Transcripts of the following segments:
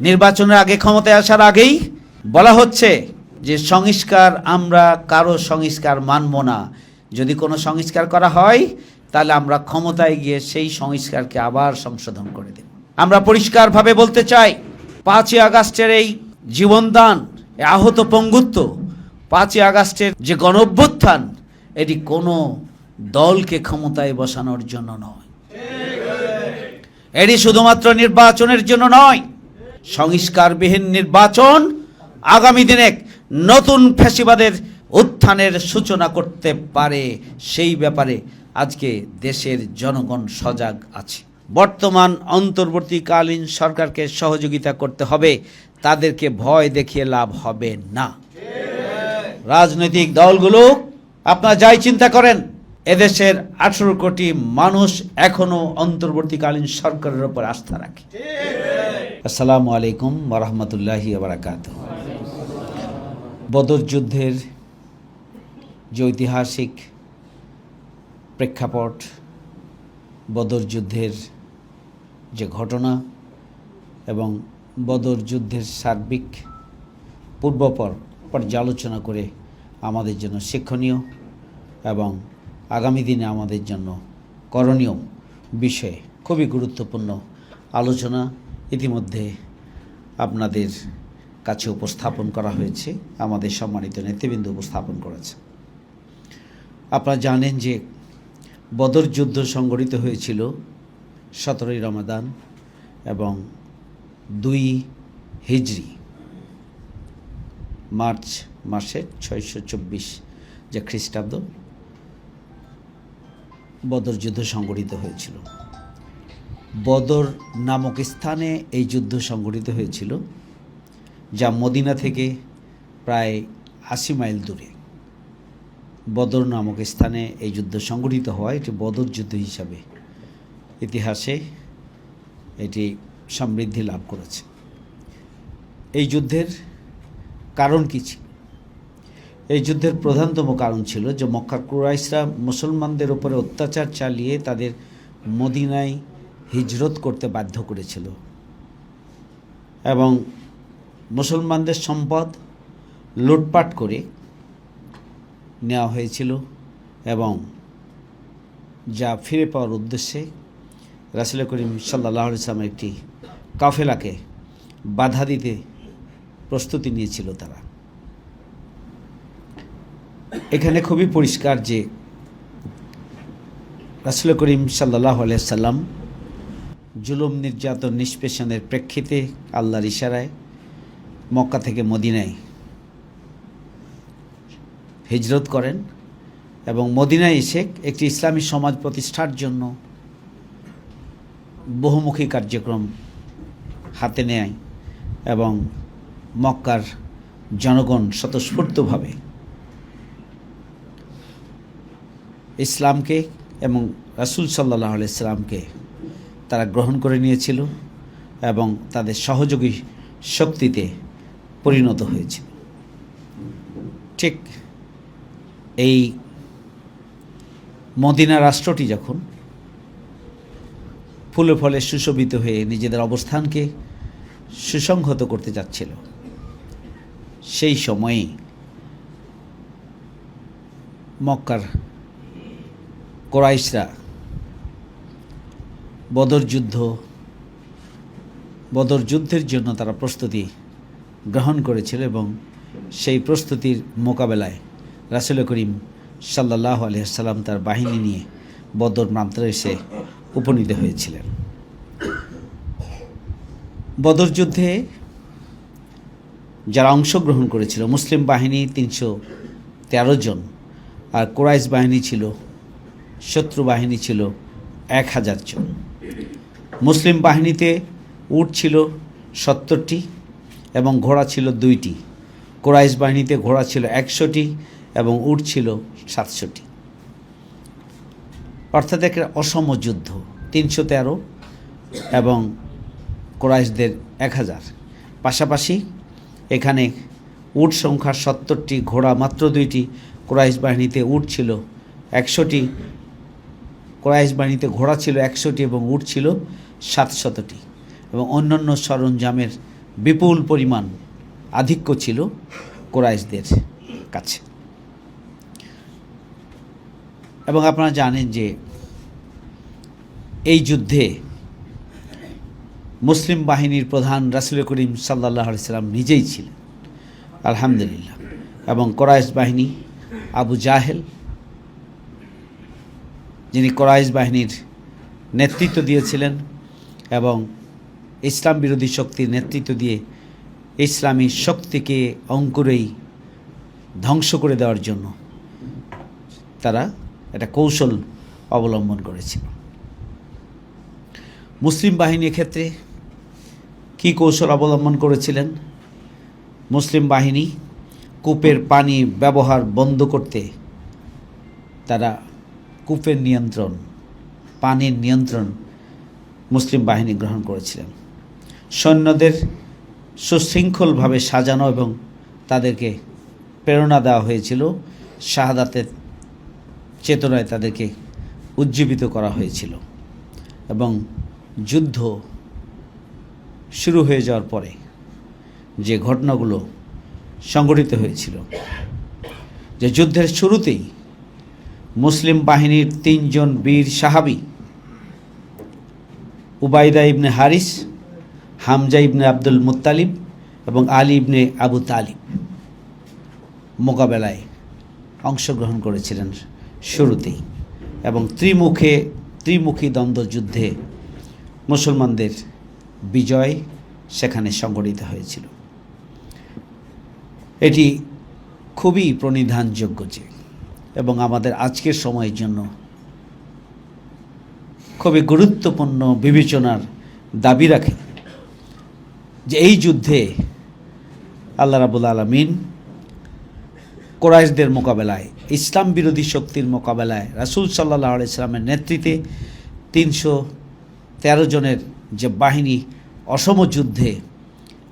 নির্বাচনের আগে ক্ষমতায় আসার আগেই বলা হচ্ছে যে সংস্কার আমরা কারও সংস্কার মানব না। যদি কোনো সংস্কার করা হয়, তাহলে আমরা ক্ষমতায় গিয়ে সেই সংস্কারকে আবার সংশোধন করে দেব। আমরা পরিষ্কারভাবে বলতে চাই, পাঁচই আগস্টের এই জীবনদান আহত পঙ্গুত্ব, পাঁচই আগস্টের যে গণ অভ্যুত্থান এটি কোনো দলকে ক্ষমতায় বসানোর জন্য নয়। এটি শুধুমাত্র নির্বাচনের জন্য নয় সংস্কারবিহীন নির্বাচন আগামী দিনে নতুন ফ্যাসিবাদের উত্থানের সূচনা করতে পারে। সেই ব্যাপারে আজকে দেশের জনগণ সজাগ আছে। বর্তমান অন্তর্বর্তীকালীন সরকারকে সহযোগিতা করতে হবে। তাদেরকে ভয় দেখিয়ে লাভ হবে না। রাজনৈতিক দলগুলো, আপনারা যাই চিন্তা করেন, এদেশের আঠেরো কোটি মানুষ এখনও অন্তর্বর্তীকালীন সরকারের উপর আস্থা রাখে। আসসালামু আলাইকুম ওরহমতুল্লাহি বারাকাত বদর যুদ্ধের যে ঐতিহাসিক প্রেক্ষাপট, বদর যুদ্ধের যে ঘটনা এবং বদর যুদ্ধের সার্বিক পূর্বপর পর্যালোচনা করে আমাদের জন্য শিক্ষণীয় এবং আগামী দিনে আমাদের জন্য করণীয় বিষয়ে খুবই গুরুত্বপূর্ণ আলোচনা ইতিমধ্যে আপনাদের কাছে উপস্থাপন করা হয়েছে, আমাদের সম্মানিত নেতৃবৃন্দ উপস্থাপন করেছে। আপনারা জানেন যে বদর যুদ্ধ সংগঠিত হয়েছিল সতেরোই রমাদান এবং দুই হিজরি, মার্চ মাসের ছয়শো চব্বিশ যে খ্রিস্টাব্দ বদর যুদ্ধ সংগঠিত হয়েছিল। বদর নামক স্থানে এই যুদ্ধ সংগঠিত হয়েছিল, যা মদিনা থেকে প্রায় আশি মাইল দূরে। বদর নামক স্থানে এই যুদ্ধ সংগঠিত হওয়ায় এটি বদর যুদ্ধ হিসাবে ইতিহাসে এটি সমৃদ্ধি লাভ করেছে। এই যুদ্ধের কারণ কী ছিল? এই যুদ্ধের প্রধানতম কারণ ছিল যে মক্কা কুরাইশরা মুসলমানদের উপরে অত্যাচার চালিয়ে তাদের মদিনায় হিজরত করতে বাধ্য করেছিল। এবং মুসলমানদের সম্পদ লুটপাট করে নেওয়া হয়েছিল এবং যা ফিরে পাওয়ার উদ্দেশ্যে রাসুল করিম সাল্লাহ ইসলামের একটি কাফেলাকে বাধা দিতে প্রস্তুতি নিয়েছিল তারা। এখানে খুবই পরিষ্কার যে রাসুল করিম সাল্লাহ সাল্লাম জুলুম নির্যাতন নিষ্পেষণের প্রেক্ষিতে আল্লাহর ইশারায় মক্কা থেকে মদিনায় হিজরত করেন এবং মদিনায় এসে একটি ইসলামী সমাজ প্রতিষ্ঠার জন্য বহুমুখী কার্যক্রম হাতে নেয় এবং মক্কার জনগণ স্বতঃস্ফূর্তভাবে ইসলামকে এবং রাসুল সাল্লাহ ইসলামকে তারা গ্রহণ করে নিয়েছিল এবং তাদের সহযোগী শক্তিতে পরিণত হয়েছিল। ঠিক এই মদিনা রাষ্ট্রটি যখন ফুলে ফলে সুশোভিত হয়ে নিজেদের অবস্থানকে সুসংহত করতে যাচ্ছিল, সেই সময়ে মক্কার কোরাইশরা বদর যুদ্ধ, বদর যুদ্ধের জন্য তারা প্রস্তুতি গ্রহণ করেছিল এবং সেই প্রস্তুতির মোকাবেলায় রাসুল করিম সাল্লাহ আলহিসাল্লাম তার বাহিনী নিয়ে বদর প্রান্তে এসে উপনীত হয়েছিলেন। বদর যুদ্ধে যারা অংশগ্রহণ করেছিল, মুসলিম বাহিনী তিনশো তেরো জন আর কোরাইশ বাহিনী ছিল, শত্রু বাহিনী ছিল এক হাজার জন। মুসলিম বাহিনীতে উট ছিল সত্তরটি এবং ঘোড়া ছিল দুইটি। কোরাইশ বাহিনীতে ঘোড়া ছিল একশোটি এবং উট ছিল সাতশোটি। অর্থাৎ একটা অসম যুদ্ধ, তিনশো তেরো এবং কোরাইশদের এক হাজার পাশাপাশি এখানে উট সংখ্যা সত্তরটি, ঘোড়া মাত্র দুইটি, কোরাইশ বাহিনীতে উট ছিল একশোটি, কোরাইশ বাহিনীতে ঘোড়া ছিল একশোটি এবং উট ছিল সাতশতটি এবং অন্যান্য সরঞ্জামের বিপুল পরিমাণ আধিক্য ছিল কোরাইশদের কাছে। এবং আপনারা জানেন যে এই যুদ্ধে মুসলিম বাহিনীর প্রধান রাসুল করিম সাল্লাহ সাল্লাম নিজেই ছিলেন, আলহামদুলিল্লাহ। এবং কোরাইশ বাহিনী আবু জাহেল, যিনি কোরাইশ বাহিনীর নেতৃত্ব দিয়েছিলেন এবং ইসলাম বিরোধী শক্তির নেতৃত্ব দিয়ে ইসলামী শক্তিকে অঙ্কুরেই ধ্বংস করে দেওয়ার জন্য তারা একটা কৌশল অবলম্বন করেছিল। মুসলিম বাহিনীর ক্ষেত্রে কী কৌশল অবলম্বন করেছিলেন? মুসলিম বাহিনী কূপের পানি ব্যবহার বন্ধ করতে তারা কূপের নিয়ন্ত্রণ, পানির নিয়ন্ত্রণ মুসলিম বাহিনী গ্রহণ করেছিলেন। সৈন্যদের সুশৃঙ্খলভাবে সাজানো এবং তাদেরকে প্রেরণা দেওয়া হয়েছিল, শাহাদাতের চেতনায় তাদেরকে উজ্জীবিত করা হয়েছিল এবং যুদ্ধ শুরু হয়ে যাওয়ার পরে যে ঘটনাগুলো সংঘটিত হয়েছিল, যে যুদ্ধের শুরুতেই মুসলিম বাহিনীর তিনজন বীর সাহাবি Ubaidah ibn Harith, Hamza ibn Abdul Muttalib এবং আলী ইবনে আবু তালিব মোকাবেলায় অংশগ্রহণ করেছিলেন শুরুতেই এবং ত্রিমুখে, ত্রিমুখী দ্বন্দ্বযুদ্ধে মুসলমানদের বিজয় সেখানে সংগঠিত হয়েছিল। এটি খুবই প্রণিধানযোগ্য যে এবং আমাদের আজকের সময়ের জন্য খুবই গুরুত্বপূর্ণ বিবেচনার দাবি রাখে যে এই যুদ্ধে আল্লাহ রাবুল আলমিন কোরাইশদের মোকাবেলায়, ইসলাম বিরোধী শক্তির মোকাবেলায় রাসুল সাল্লাহ আলাইসলামের নেতৃত্বে তিনশো তেরো জনের যে বাহিনী অসম যুদ্ধে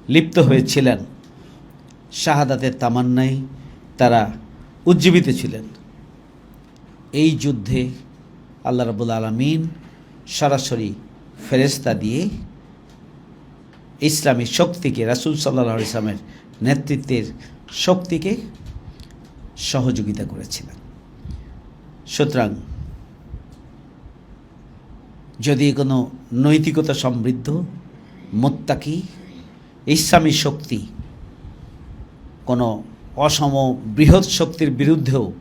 লিপ্ত হয়েছিলেন, শাহাদাতের তামান্নায় তারা উজ্জীবিত ছিলেন। এই যুদ্ধে আল্লাহ রাবুল আলমিন সরাসরি ফেরেস্তা দিয়ে ইসলামী শক্তিকে, রাসুল সাল্লাহ ইসলামের নেতৃত্বের শক্তিকে সহযোগিতা করেছিলেন। সুতরাং যদি কোনো নৈতিকতা সমৃদ্ধ, মোত্তাকি, ইসলামী শক্তি কোনো অসম বৃহৎ শক্তির বিরুদ্ধেও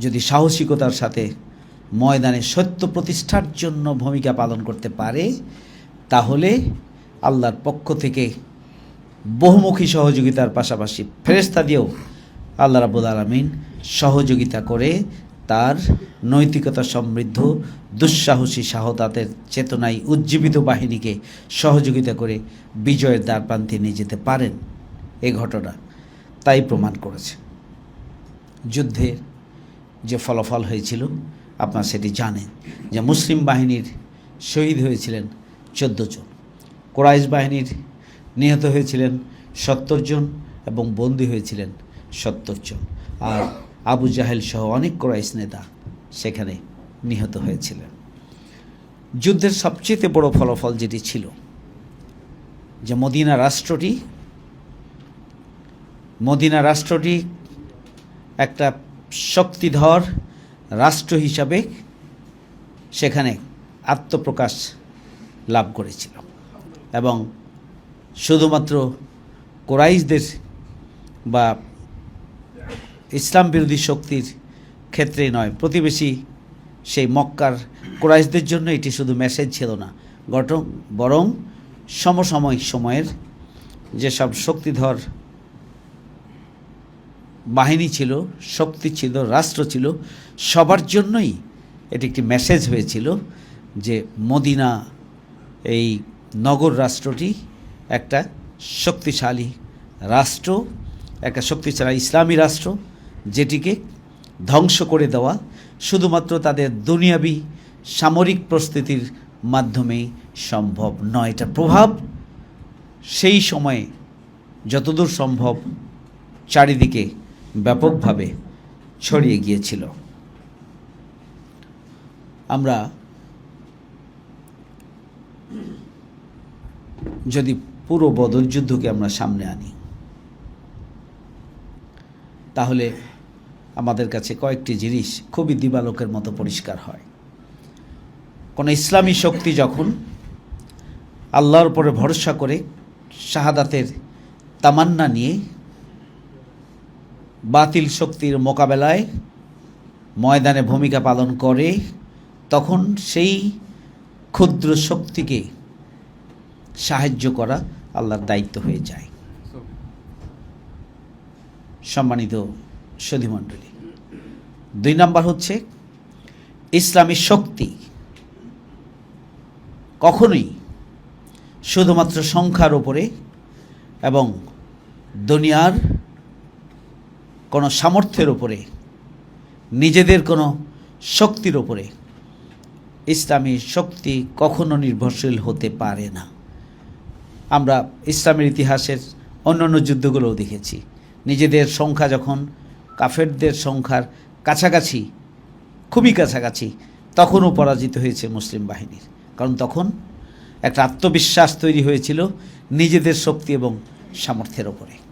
যদি সাহসিকতার সাথে ময়দানে সত্য প্রতিষ্ঠার জন্য ভূমিকা পালন করতে পারে, তাহলে আল্লাহর পক্ষ থেকে বহুমুখী সহযোগিতার পাশাপাশি ফেরেস্তা দিয়েও আল্লাহ রাবুল আলমিন সহযোগিতা করে তার নৈতিকতা সমৃদ্ধ, দুঃসাহসী শাহতাতের চেতনায় উজ্জীবিত বাহিনীকে সহযোগিতা করে বিজয়ের দ্বারপ্রান্তে নিয়ে যেতে পারেন। এ ঘটনা তাই প্রমাণ করেছে। যুদ্ধের যে ফলাফল হয়েছিল আপনারা সেটি জানেন যে মুসলিম বাহিনীর শহীদ হয়েছিলেন চোদ্দ জন। কোরাইশ বাহিনীর নিহত হয়েছিলেন সত্তর জন এবং বন্দী হয়েছিলেন সত্তর জন। আর আবু জাহেল সহ অনেক কোরাইশ নেতা সেখানে নিহত হয়েছিলেন। যুদ্ধের সবচেয়ে বড় ফলাফল যেটি ছিল যে মদিনা রাষ্ট্রটি মদিনা রাষ্ট্রটি একটা শক্তিধর রাষ্ট্র হিসাবে সেখানে আত্মপ্রকাশ লাভ করেছিল। এবং শুধুমাত্র কোরাইশদের বা ইসলাম বিরোধী শক্তির ক্ষেত্রে নয়, প্রতিবেশী সেই মক্কার কোরাইশদের জন্য এটি শুধু মেসেজ ছিল না, গঠন বরং সমসাময়িক সময়ের যেসব শক্তিধর বাহিনী ছিল, শক্তি ছিল, রাষ্ট্র ছিল, সবার জন্যই এটি একটি মেসেজ হয়েছিল যে মদিনা, এই নগর রাষ্ট্রটি একটা শক্তিশালী রাষ্ট্র, একটা শক্তিশালী ইসলামী রাষ্ট্র, যেটিকে ধ্বংস করে দেওয়া শুধুমাত্র তাদের দুনিয়াবি সামরিক প্রস্তুতির মাধ্যমেই সম্ভব নয়। এটা প্রভাব সেই সময়ে যতদূর সম্ভব চারিদিকে ব্যাপকভাবে ছড়িয়ে গিয়েছিল। আমরা যদি পুরো বদর যুদ্ধকে আমরা সামনে আনি, তাহলে আমাদের কাছে কয়েকটি জিনিস খুবই দিবালোকের মতো পরিষ্কার হয়। কোনো ইসলামী শক্তি যখন আল্লাহর উপরে ভরসা করে শাহাদাতের তামান্না নিয়ে বাতিল শক্তির মোকাবেলায় ময়দানে ভূমিকা পালন করে, তখন সেই ক্ষুদ্র শক্তিকে সাহায্য করা আল্লাহর দায়িত্ব হয়ে যায়। সম্মানিত সধিমণ্ডলী দুই নাম্বার হচ্ছে ইসলামী শক্তি কখনোই শুধুমাত্র সংখ্যার উপরে এবং দুনিয়ার কোনো সামর্থ্যের ওপরে নিজেদের কোনো শক্তির ওপরে ইসলামী শক্তি কখনো নির্ভরশীল হতে পারে না। আমরা ইসলামের ইতিহাসের অন্যান্য যুদ্ধগুলোও দেখেছি। নিজেদের সংখ্যা যখন, কাফেরদের সংখ্যার কাছাকাছি, খুবই কাছাকাছি, তখনও পরাজিত হয়েছে মুসলিম বাহিনীর। কারণ তখন একটা আত্মবিশ্বাস তৈরি হয়েছিল নিজেদের শক্তি এবং সামর্থ্যের ওপরে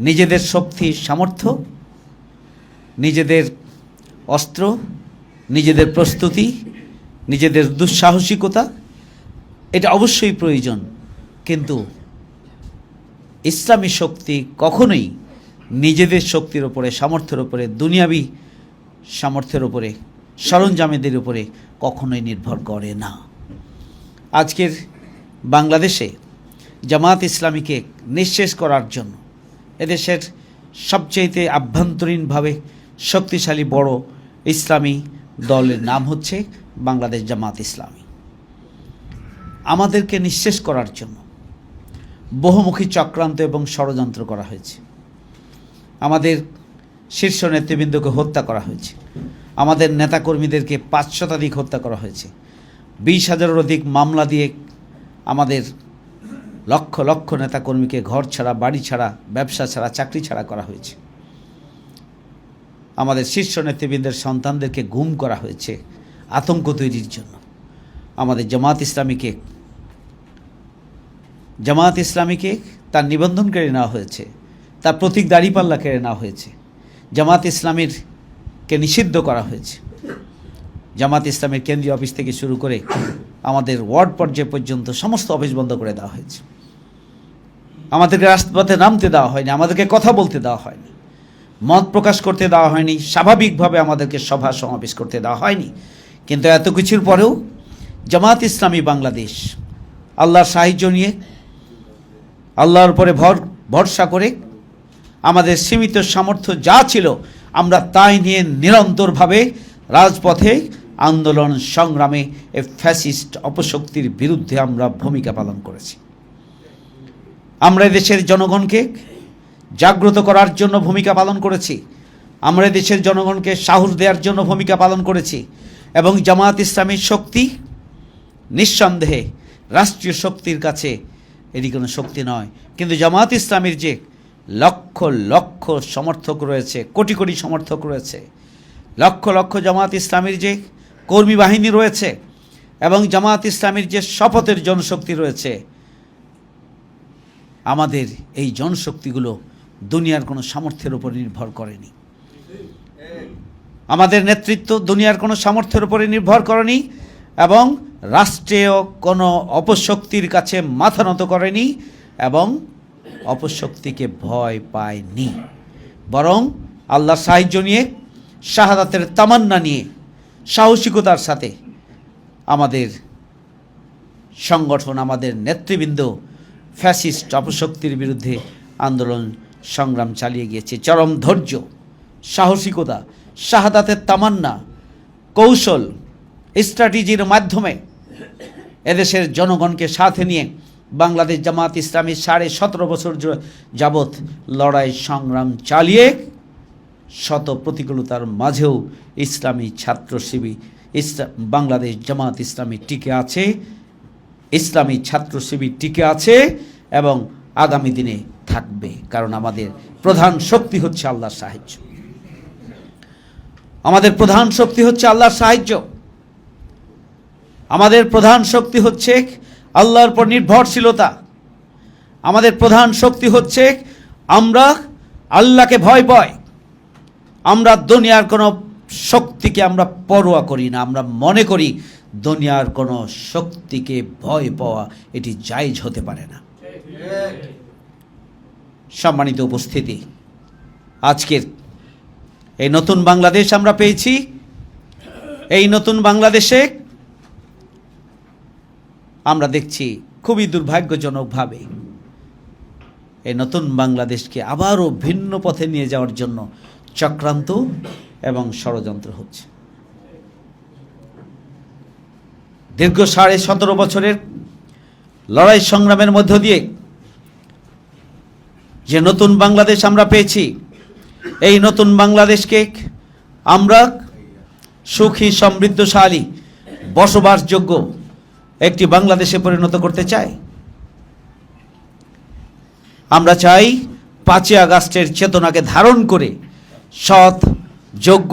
নিজেদের শক্তি, সামর্থ্য, নিজেদের অস্ত্র, নিজেদের প্রস্তুতি, নিজেদের দুঃসাহসিকতা, এটা অবশ্যই প্রয়োজন। কিন্তু ইসলামী শক্তি কখনোই নিজেদের শক্তির ওপরে, সামর্থ্যের ওপরে, দুনিয়াবি সামর্থ্যের ওপরে, সরঞ্জামেদের উপরে কখনোই নির্ভর করে না। আজকের বাংলাদেশে জামাত ইসলামীকে নিঃশেষ করার জন্য এদেশের সবচেয়ে আভ্যন্তরীণভাবে শক্তিশালী বড় ইসলামী দলের নাম হচ্ছে বাংলাদেশ জামাত ইসলামী। আমাদেরকে নিঃশেষ করার জন্য বহুমুখী চক্রান্ত এবং ষড়যন্ত্র করা হয়েছে। আমাদের শীর্ষ নেতৃবৃন্দকে হত্যা করা হয়েছে। আমাদের নেতাকর্মীদেরকে পাঁচ শতাধিক হত্যা করা হয়েছে। বিশ হাজারের অধিক মামলা দিয়ে আমাদের লক্ষ লক্ষ নেতাকর্মীকে ঘর ছাড়া, বাড়ি ছাড়া, ব্যবসা ছাড়া, চাকরি ছাড়া করা হয়েছে। আমাদের শীর্ষ নেতৃবৃন্দের সন্তানদেরকে গুম করা হয়েছে আতঙ্ক তৈরির জন্য। আমাদের জামাত ইসলামীকে জামাত ইসলামীকে তার নিবন্ধন কেড়ে নেওয়া হয়েছে, তার প্রতীক দাড়িপাল্লা কেড়ে নেওয়া হয়েছে। জামাত ইসলামীর কে নিষিদ্ধ করা হয়েছে। জামাত ইসলামের কেন্দ্রীয় অফিস থেকে শুরু করে আমাদের ওয়ার্ড পর্যায় পর্যন্ত সমস্ত অফিস বন্ধ করে দেওয়া হয়েছে। আমাদেরকে রাজপথে নামতে দেওয়া হয়নি, আমাদেরকে কথা বলতে দেওয়া হয়নি। মত প্রকাশ করতে দেওয়া হয়নি, স্বাভাবিকভাবে আমাদেরকে সভা সমাবেশ করতে দেওয়া হয়নি। কিন্তু এত কিছুর পরেও জামাত ইসলামী বাংলাদেশ আল্লাহর সাহায্য নিয়ে, আল্লাহর উপরে ভর, ভরসা করে আমাদের সীমিত সামর্থ্য যা ছিল, আমরা তাই নিয়ে নিরন্তরভাবে রাজপথে আন্দোলন সংগ্রামে এ ফ্যাসিস্ট অপশক্তির বিরুদ্ধে আমরা ভূমিকা পালন করেছি। আমরা দেশের জনগণকে জাগ্রত করার জন্য ভূমিকা পালন করেছি। আমরা দেশের জনগণকে সাহস দেওয়ার জন্য ভূমিকা পালন করেছি এবং জামায়াত ইসলামীর শক্তি নিঃসন্দেহে রাষ্ট্রীয় শক্তির কাছে এটি কোনো শক্তি নয়। কিন্তু জামায়াত ইসলামীর যে লক্ষ লক্ষ সমর্থক রয়েছে, কোটি কোটি সমর্থক রয়েছে, লক্ষ লক্ষ জামায়াত ইসলামীর যে কর্মী বাহিনী রয়েছে এবং জামায়াত ইসলামীর যে শপথের জনশক্তি রয়েছে আমাদের এই জনশক্তিগুলো দুনিয়ার কোনো সামর্থ্যের উপর নির্ভর করেনি। আমাদের নেতৃত্ব দুনিয়ার কোনো সামর্থ্যের উপরে নির্ভর করেনি এবং রাষ্ট্রীয় কোনো অপশক্তির কাছে মাথা নত করেনি এবং অপশক্তিকে ভয় পায়নি। বরং আল্লাহর সাহায্য নিয়ে, শাহাদাতের তামান্না নিয়ে, সাহসিকতার সাথে আমাদের সংগঠন, আমাদের নেতৃবৃন্দ ফ্যাসিস্ট অপশক্তির বিরুদ্ধে আন্দোলন সংগ্রাম চালিয়ে গিয়েছে। চরম ধৈর্য, সাহসিকতা, শাহাদাতের তামান্না, কৌশল, স্ট্র্যাটেজির মাধ্যমে এদেশের জনগণকে সাথে নিয়ে বাংলাদেশ জামাত ইসলামী সাড়ে সতেরো বছর যাবৎ লড়াই সংগ্রাম চালিয়ে শত প্রতিকূলতার মাঝেও ইসলামী ছাত্র শিবির ইসলাম বাংলাদেশ জামাত ইসলামী টিকে আছে। ইসলামী ছাত্র শিবির টিকে আছে এবং আগামী দিনে থাকবে, কারণ আমাদের প্রধান শক্তি হচ্ছে আল্লাহর সাহায্য। আমাদের প্রধান শক্তি হচ্ছে আল্লাহর সাহায্য। আমাদের প্রধান শক্তি হচ্ছে আল্লাহর উপর নির্ভরশীলতা। আমাদের প্রধান শক্তি হচ্ছে আমরা আল্লাহকে ভয় পাই। আমরা দুনিয়ার কোনো শক্তিকে আমরা পরোয়া করি না, আমরা মনে করি দুনিয়ার কোনো শক্তিকে ভয় পাওয়া এটি জায়জ হতে পারে না। সম্মানিত উপস্থিতি, আজকের এই নতুন বাংলাদেশ আমরা পেয়েছি। এই নতুন বাংলাদেশে আমরা দেখছি খুবই দুর্ভাগ্যজনকভাবে এই নতুন বাংলাদেশকে আবারও ভিন্ন পথে নিয়ে যাওয়ার জন্য চক্রান্ত এবং ষড়যন্ত্র হচ্ছে। দীর্ঘ সাড়ে সতেরো বছরের লড়াই সংগ্রামের মধ্য দিয়ে যে নতুন বাংলাদেশ আমরা পেয়েছি, এই নতুন বাংলাদেশকে আমরা সুখী, সমৃদ্ধশালী, বসবাসযোগ্য একটি বাংলাদেশে পরিণত করতে চাই। আমরা চাই পাঁচই আগস্টের চেতনাকে ধারণ করে সৎ, যোগ্য,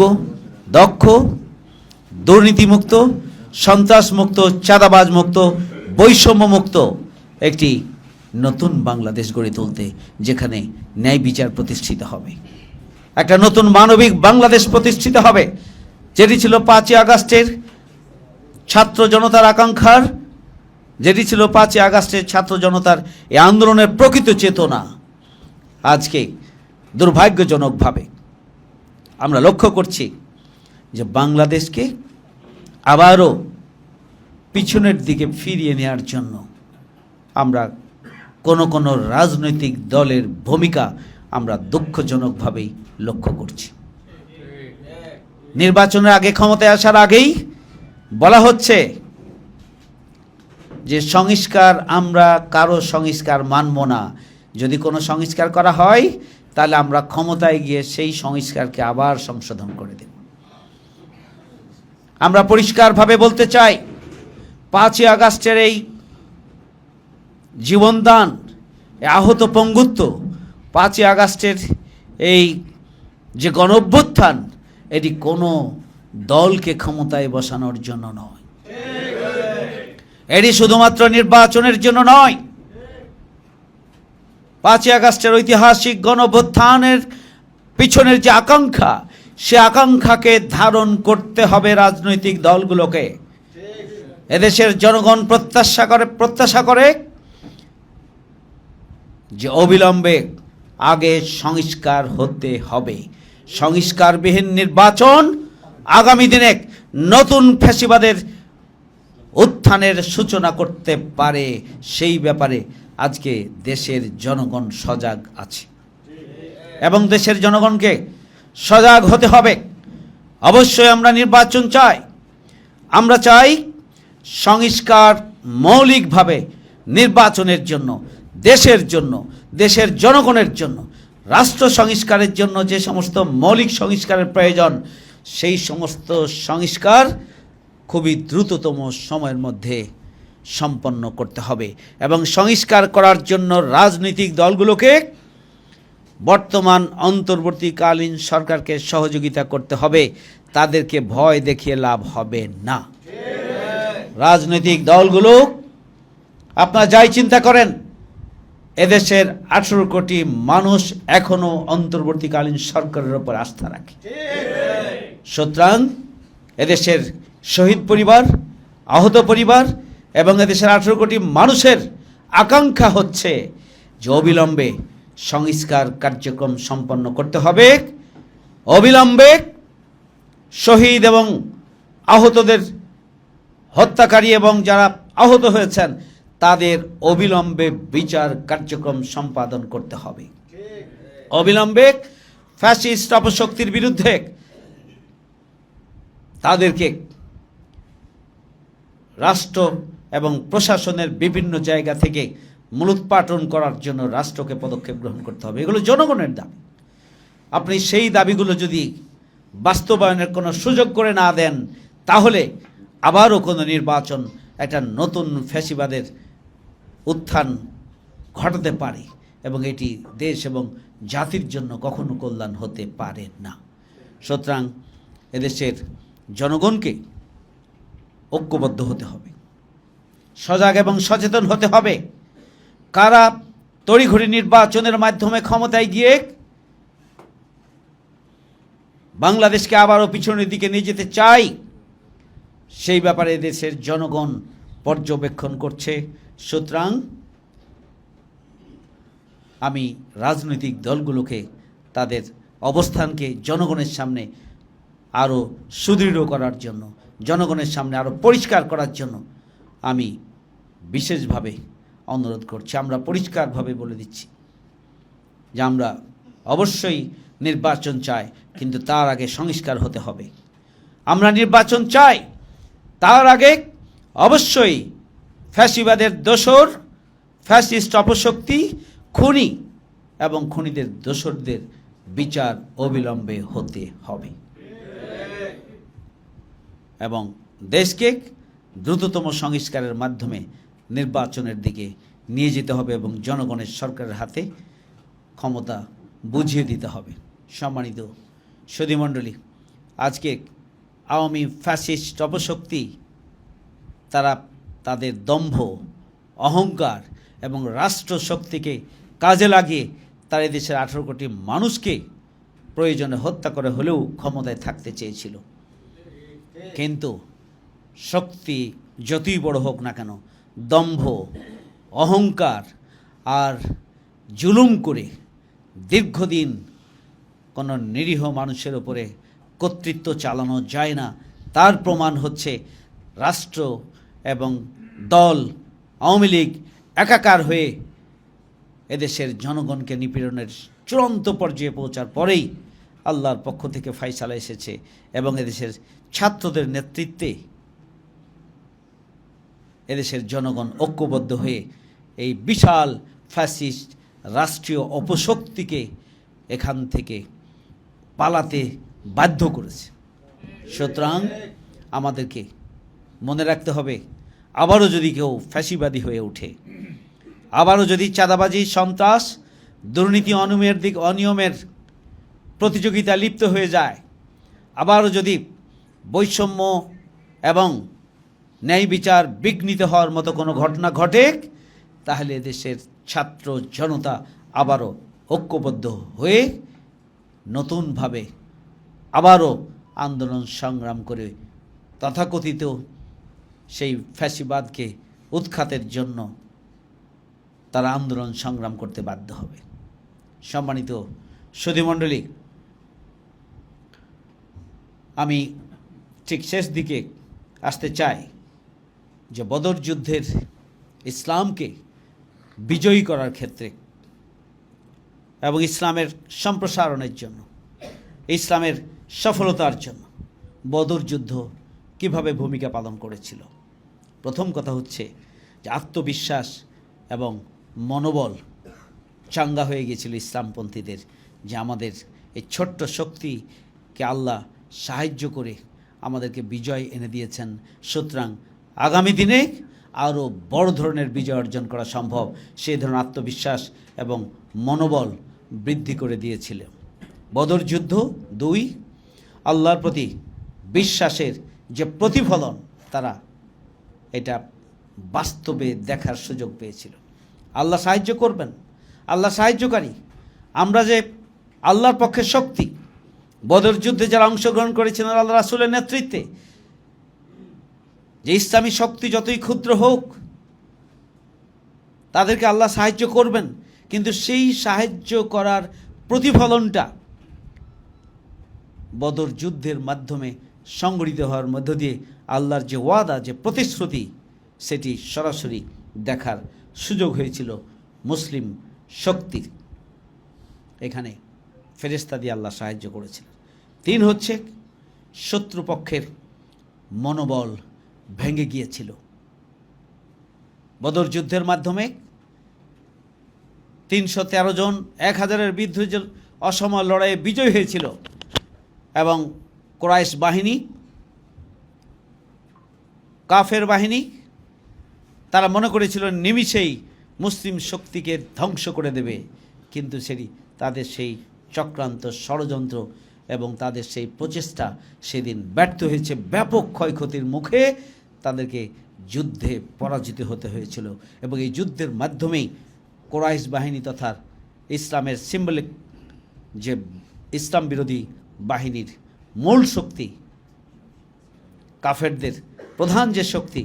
দক্ষ, দুর্নীতিমুক্ত সন্ত্রাসমুক্ত চাঁদাবাজ মুক্ত বৈষম্য মুক্ত একটি নতুন বাংলাদেশ গড়ে তুলতে যেখানে ন্যায় বিচার প্রতিষ্ঠিত হবে। একটা নতুন মানবিক বাংলাদেশ প্রতিষ্ঠিত হবে, যেটি ছিল পাঁচই আগস্টের ছাত্র জনতার আকাঙ্ক্ষার, যেটি ছিল পাঁচই আগস্টের ছাত্র জনতার এই আন্দোলনের প্রকৃত চেতনা আজকে দুর্ভাগ্যজনকভাবে আমরা লক্ষ্য করছি যে বাংলাদেশকে আবারও পিছনের দিকে ফিরিয়ে নেওয়ার জন্য আমরা কোনো কোনো রাজনৈতিক দলের ভূমিকা আমরা দুঃখজনকভাবেই লক্ষ্য করছি। নির্বাচনের আগে ক্ষমতায় আসার আগেই বলা হচ্ছে যে সংস্কার আমরা কারও সংস্কার মানব না। যদি কোনো সংস্কার করা হয়, তাহলে আমরা ক্ষমতায় গিয়ে সেই সংস্কারকে আবার সংশোধন করে দেব। আমরা পরিষ্কারভাবে বলতে চাই, পাঁচই আগস্টের এই জীবনদান আহত পঙ্গুত্ব, পাঁচই আগস্টের এই যে গণ অভ্যুত্থান এটি কোনো দলকে ক্ষমতায় বসানোর জন্য নয়। এটি শুধুমাত্র নির্বাচনের জন্য নয়। পাঁচই আগস্টের ঐতিহাসিক গণভ্যুত্থানের পিছনের যে আকাঙ্ক্ষা সে আকাঙ্ক্ষাকে ধারণ করতে হবে রাজনৈতিক দলগুলোকে। এদেশের জনগণ প্রত্যাশা করে প্রত্যাশা করে যে অবিলম্বে আগে সংস্কার হতে হবে। সংস্কারবিহীন নির্বাচন আগামী দিনে নতুন ফ্যাসিবাদের উত্থানের সূচনা করতে পারে। সেই ব্যাপারে আজকে দেশের জনগণ সজাগ আছে। এবং দেশের জনগণকে সজাগ হতে হবে। অবশ্যই আমরা নির্বাচন চাই। আমরা চাই সংস্কার মৌলিকভাবে নির্বাচনের জন্য, দেশের জন্য, দেশের জনগণের জন্য, রাষ্ট্র সংস্কারের জন্য যে সমস্ত মৌলিক সংস্কারের প্রয়োজন, সেই সমস্ত সংস্কার খুবই দ্রুততম সময়ের মধ্যে সম্পন্ন করতে হবে এবং সংস্কার করার জন্য রাজনৈতিক দলগুলোকে বর্তমান অন্তর্বর্তীকালীন সরকারকে সহযোগিতা করতে হবে, তাদেরকে ভয় দেখিয়ে লাভ হবে না। রাজনৈতিক দলগুলো, আপনারা যাই চিন্তা করেন, এদেশের আঠেরো কোটি মানুষ এখনও অন্তর্বর্তীকালীন সরকারের ওপর আস্থা রাখে। সুতরাং এদেশের শহীদ পরিবার, আহত পরিবার এবং এদেশের আঠেরো কোটি মানুষের আকাঙ্ক্ষা হচ্ছে যে অবিলম্বে সংস্কার কার্যক্রম সম্পন্ন করতে হবে। অবিলম্বে শহীদ এবং আহতদের হত্যাকারী এবং যারা আহত হয়েছেন, তাদের অবিলম্বে বিচার কার্যক্রম সম্পাদন করতে হবে। অবিলম্বে ফ্যাসিস্ট অপশক্তির বিরুদ্ধে তাদেরকে রাষ্ট্র এবং প্রশাসনের বিভিন্ন জায়গা থেকে মূলোৎপাটন করার জন্য রাষ্ট্রকে পদক্ষেপ গ্রহণ করতে হবে। এগুলো জনগণের দাবি। আপনি সেই দাবিগুলো যদি বাস্তবায়নের কোনো সুযোগ করে না দেন, তাহলে আবারও কোনো নির্বাচন একটা নতুন ফ্যাসিবাদের উত্থান ঘটাতে পারে এবং এটি দেশ এবং জাতির জন্য কখনো কল্যাণ হতে পারে না। সুতরাং এদেশের জনগণকে ঐক্যবদ্ধ হতে হবে। সজাগ এবং সচেতন হতে হবে। কারা তড়িঘড়ি নির্বাচনের মাধ্যমে ক্ষমতায় গিয়ে বাংলাদেশকে আবারও পিছনের দিকে নিয়ে যেতে চাই সেই ব্যাপারে দেশের জনগণ পর্যবেক্ষণ করছে। সুতরাং আমি রাজনৈতিক দলগুলোকে, তাদের অবস্থানকে জনগণের সামনে আরও সুদৃঢ় করার জন্য, জনগণের সামনে আরও পরিষ্কার করার জন্য আমি বিশেষভাবে অনুরোধ করছি, আমরা পরিষ্কারভাবে বলে দিচ্ছি যে আমরা অবশ্যই নির্বাচন চাই, কিন্তু তার আগে সংস্কার হতে হবে। আমরা নির্বাচন চাই, তার আগে অবশ্যই ফ্যাসিবাদের দোসর, ফ্যাসিস্ট অপশক্তি, খুনি এবং খুনিদের দোসরদের বিচার অবিলম্বে হতে হবে। এবং দেশকে দ্রুততম সংস্কারের মাধ্যমে নির্বাচনের দিকে নিয়ে যেতে হবে এবং জনগণের সরকারের হাতে ক্ষমতা বুঝিয়ে দিতে হবে। সম্মানিত সুধীমণ্ডলী আজকে আওয়ামী ফ্যাসিস্ট অপশক্তি, তারা তাদের দম্ভ, অহংকার এবং রাষ্ট্র শক্তিকে কাজে লাগিয়ে তারা দেশের আঠেরো কোটি মানুষকে প্রয়োজনে হত্যা করে হলেও ক্ষমতায় থাকতে চেয়েছিল। কিন্তু শক্তি যতই বড় হোক না কেন দম্ভ, অহংকার আর জুলুম করে দীর্ঘদিন কোনো নিরীহ মানুষের ওপরে কর্তৃত্ব চালানো যায় না। তার প্রমাণ হচ্ছে রাষ্ট্র এবং দল, আওয়ামী লীগ একাকার হয়ে এদেশের জনগণকে নিপীড়নের চূড়ান্ত পর্যায়ে পৌঁছার পরেই আল্লাহর পক্ষ থেকে ফাইসালা এসেছে এবং এদেশের ছাত্রদের নেতৃত্বে এদেশের জনগণ ঐক্যবদ্ধ হয়ে এই বিশাল ফ্যাসিস্ট রাষ্ট্রীয় অপশক্তিকে এখান থেকে পালাতে বাধ্য করেছে। সুতরাং আমাদেরকে মনে রাখতে হবে, আবারও যদি কেউ ফ্যাসিবাদী হয়ে ওঠে, আবারও যদি চাঁদাবাজি, সন্ত্রাস, দুর্নীতি অনিয়মের দিক, অনিয়মের প্রতিযোগিতা লিপ্ত হয়ে যায়, আবারও যদি বৈষম্য এবং ন্যায় বিচার বিঘ্নিত হওয়ার মতো কোনো ঘটনা ঘটে তাহলে দেশের ছাত্র জনতা আবারও ঐক্যবদ্ধ হয়ে নতুনভাবে আবারও আন্দোলন সংগ্রাম করে তথাকথিত সেই ফ্যাসিবাদকে উৎখাতের জন্য তারা আন্দোলন সংগ্রাম করতে বাধ্য হবে। সম্মানিত সুধীমণ্ডলী, আমি ঠিক শেষ দিকে আসতে চাই। যে বদর যুদ্ধের ইসলামকে বিজয়ী করার ক্ষেত্রে এবং ইসলামের সম্প্রসারণের জন্য, ইসলামের সফলতার জন্য বদর যুদ্ধ কীভাবে ভূমিকা পালন করেছিল। প্রথম কথা হচ্ছে যে আত্মবিশ্বাস এবং মনোবল চাঙ্গা হয়ে গিয়েছিল ইসলামপন্থীদের, যে আমাদের এই ছোট্ট শক্তিকে আল্লাহ সাহায্য করে আমাদেরকে বিজয় এনে দিয়েছেন। সুতরাং আগামী দিনে আরও বড় ধরনের বিজয় অর্জন করা সম্ভব। সেই ধরনের আত্মবিশ্বাস এবং মনোবল বৃদ্ধি করে দিয়েছিল। বদর যুদ্ধ দুই, আল্লাহর প্রতি বিশ্বাসের যে প্রতিফলন, তারা এটা বাস্তবে দেখার সুযোগ পেয়েছিল। আল্লাহ সাহায্য করবেন। আল্লাহ সাহায্যকারী। আমরা যে আল্লাহর পক্ষে শক্তি, বদর যুদ্ধে যারা অংশগ্রহণ করেছিলেন আল্লাহ রাসুলের নেতৃত্বে যে ইসলামী শক্তি যতই ক্ষুদ্র হোক, তাদেরকে আল্লাহ সাহায্য করবেন। কিন্তু সেই সাহায্য করার প্রতিফলনটা বদর যুদ্ধের মাধ্যমে সংগঠিত হওয়ার মধ্য দিয়ে আল্লাহর যে ওয়াদা, যে প্রতিশ্রুতি, সেটি সরাসরি দেখার সুযোগ হয়েছিল মুসলিম শক্তির। এখানে ফেরেস্তা দিয়ে আল্লাহ সাহায্য করেছিলেন। তিন হচ্ছে শত্রুপক্ষের মনোবল। ভেঙে গিয়েছিল। বদর যুদ্ধের মাধ্যমে তিনশো তেরো জন, এক হাজারের যে অসময় লড়াইয়ে বিজয় হয়েছিল এবং কোরাইশ বাহিনী, কাফের বাহিনী, তারা মনে করেছিল নিমিষেই মুসলিম শক্তিকে ধ্বংস করে দেবে। কিন্তু সেটি তাদের সেই চক্রান্ত ষড়যন্ত্র এবং তাদের সেই প্রচেষ্টা সেদিন ব্যর্থ হয়েছে। ব্যাপক ক্ষয়ক্ষতির মুখে তাদেরকে যুদ্ধে পরাজিত হতে হয়েছিল এবং এই যুদ্ধের মাধ্যমেই কোরাইশ বাহিনী তথা ইসলামের সিম্বলিক যে ইসলাম বিরোধী বাহিনীর মূল শক্তি, কাফেরদের প্রধান যে শক্তি,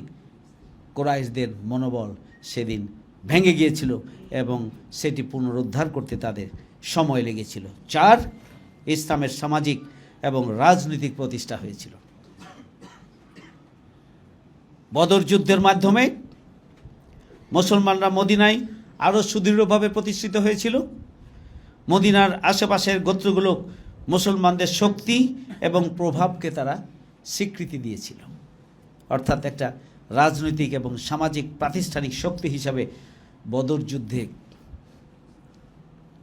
কোরাইশদের মনোবল সেদিন ভেঙে গিয়েছিল এবং সেটি পুনরুদ্ধার করতে তাদের সময় লেগেছিল। চার, ইসলামের সামাজিক এবং রাজনৈতিক প্রতিষ্ঠা হয়েছিল। বদর যুদ্ধের মাধ্যমে মুসলমানরা মদিনায় আরও সুদৃঢ়ভাবে প্রতিষ্ঠিত হয়েছিল। মদিনার আশেপাশের গোত্রগুলো মুসলমানদের শক্তি এবং প্রভাবকে তারা স্বীকৃতি দিয়েছিল। অর্থাৎ একটা রাজনৈতিক এবং সামাজিক প্রাতিষ্ঠানিক শক্তি হিসাবে বদর যুদ্ধে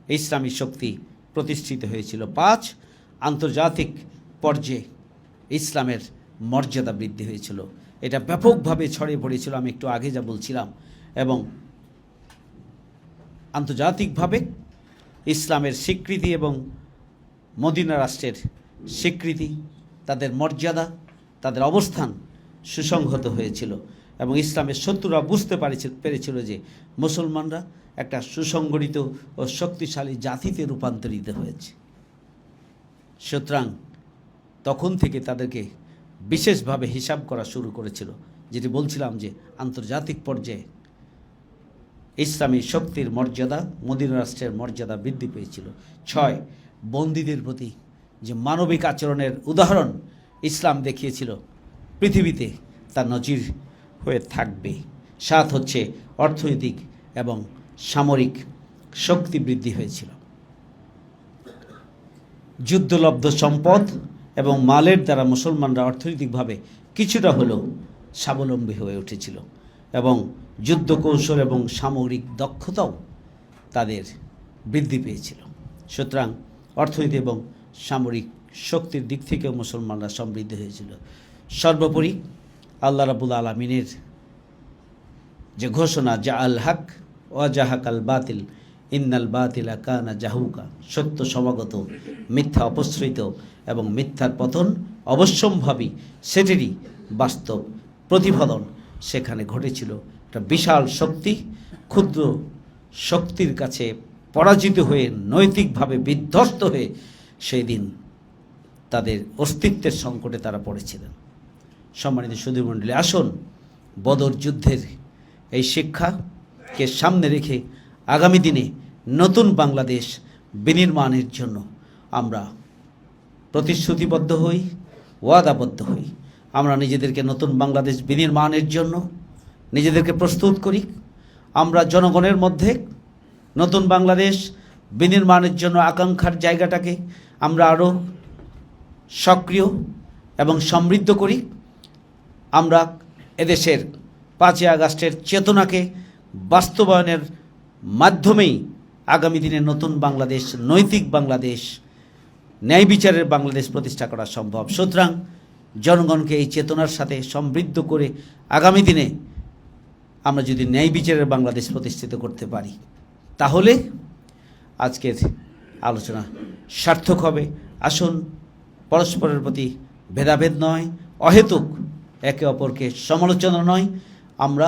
ইসলামী শক্তি প্রতিষ্ঠিত হয়েছিল। পাঁচ, আন্তর্জাতিক পর্যায়ে ইসলামের মর্যাদা বৃদ্ধি হয়েছিল। এটা ব্যাপকভাবে ছড়িয়ে পড়েছিল, আমি একটু আগে যা বলছিলাম। এবং আন্তর্জাতিকভাবে ইসলামের স্বীকৃতি এবং মদিনা রাষ্ট্রের স্বীকৃতি, তাদের মর্যাদা, তাদের অবস্থান সুসংহত হয়েছিল। এবং ইসলামের শত্রুরা বুঝতে পারেছিল, পেরেছিল যে মুসলমানরা একটা সুসংগঠিত ও শক্তিশালী জাতিতে রূপান্তরিত হয়েছে। সুতরাং তখন থেকে তাদেরকে বিশেষভাবে হিসাব করা শুরু করেছিল, যেটি বলছিলাম যে আন্তর্জাতিক পর্যায়ে ইসলামী শক্তির মর্যাদা, মদিনা রাষ্ট্রের মর্যাদা বৃদ্ধি পেয়েছিল। ছয়, বন্দীদের প্রতি যে মানবিক আচরণের উদাহরণ ইসলাম দেখিয়েছিল, পৃথিবীতে তা নজির হয়ে থাকবে। সাত হচ্ছে অর্থনৈতিক এবং সামরিক শক্তি বৃদ্ধি হয়েছিল। যুদ্ধলব্ধ সম্পদ এবং মালের দ্বারা মুসলমানরা অর্থনৈতিকভাবে কিছুটা হলেও স্বাবলম্বী হয়ে উঠেছিল এবং যুদ্ধ কৌশল এবং সামরিক দক্ষতাও তাদের বৃদ্ধি পেয়েছিল। সুতরাং অর্থনীতি এবং সামরিক শক্তির দিক থেকেও মুসলমানরা সমৃদ্ধ হয়েছিল। সর্বোপরি আল্লাহ রাবুল আলমিনের যে ঘোষণা, যা আল হক ওয়াজাহাক আল বাতিল ইন্নাল বাতিলা কানা জাহুকা। সত্য, সমাগত, মিথ্যা অপসৃত এবং মিথ্যার পতন অবশ্যম্ভাবী, সেটিরই বাস্তব প্রতিফলন সেখানে ঘটেছিল। একটা বিশাল শক্তি, ক্ষুদ্র শক্তির কাছে পরাজিত হয়ে, নৈতিকভাবে বিধ্বস্ত হয়ে সেই দিন তাদের অস্তিত্বের সংকটে তারা পড়েছিলেন। সম্মানিত সুধীমণ্ডলী, আসুন বদর যুদ্ধের এই শিক্ষাকে সামনে রেখে আগামী দিনে নতুন বাংলাদেশ বিনির্মাণের জন্য আমরা প্রতিশ্রুতিবদ্ধ হই, ওয়াদাবদ্ধ হই। আমরা নিজেদেরকে নতুন বাংলাদেশ বিনির্মাণের জন্য নিজেদেরকে প্রস্তুত করি। আমরা জনগণের মধ্যে নতুন বাংলাদেশ বিনির্মাণের জন্য আকাঙ্ক্ষার জায়গাটাকে আমরা আরও সক্রিয় এবং সমৃদ্ধ করি। আমরা এদেশের পাঁচই আগস্টের চেতনাকে বাস্তবায়নের মাধ্যমেই আগামী দিনে নতুন বাংলাদেশ, নৈতিক বাংলাদেশ, ন্যায় বিচারের বাংলাদেশ প্রতিষ্ঠা করা সম্ভব। সুতরাং জনগণকে এই চেতনার সাথে সমৃদ্ধ করে আগামী দিনে আমরা যদি ন্যায় বিচারের বাংলাদেশ প্রতিষ্ঠিত করতে পারি, তাহলে আজকের আলোচনা সার্থক হবে। আসুন, পরস্পরের প্রতি ভেদাভেদ নয়, অহেতুক, একে অপরকে সমালোচনা নয়, আমরা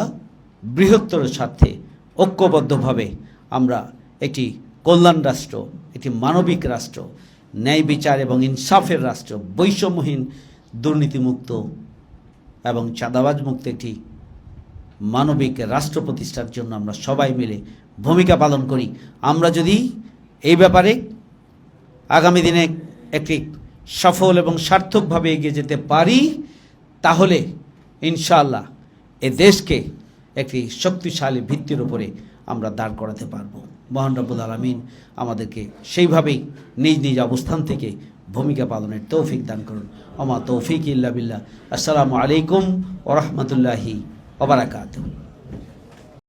বৃহত্তর স্বার্থে ঐক্যবদ্ধভাবে আমরা একটি কল্যাণ রাষ্ট্র, একটি মানবিক রাষ্ট্র, ন্যায় বিচার এবং ইনসাফের রাষ্ট্র, বৈষম্যহীন, দুর্নীতিমুক্ত এবং চাঁদাবাজ মুক্ত একটি মানবিক রাষ্ট্র প্রতিষ্ঠার জন্য আমরা সবাই মিলে ভূমিকা পালন করি। আমরা যদি এই ব্যাপারে আগামী দিনে একটি সফল এবং সার্থকভাবে এগিয়ে যেতে পারি, তাহলে ইনশাআল্লাহ এ দেশকে একটি শক্তিশালী ভিত্তির উপরে আমরা দাঁড় করাতে পারব। মহান রব্বুল আলমিন আমাদেরকে সেইভাবেই নিজ নিজ অবস্থান থেকে ভূমিকা পালনের তৌফিক দান করুন। আমা তৌফিক ইল্লা বিল্লাহ। আসসালামু আলাইকুম ওরহমতুল্লাহি ওবরাকাতুহ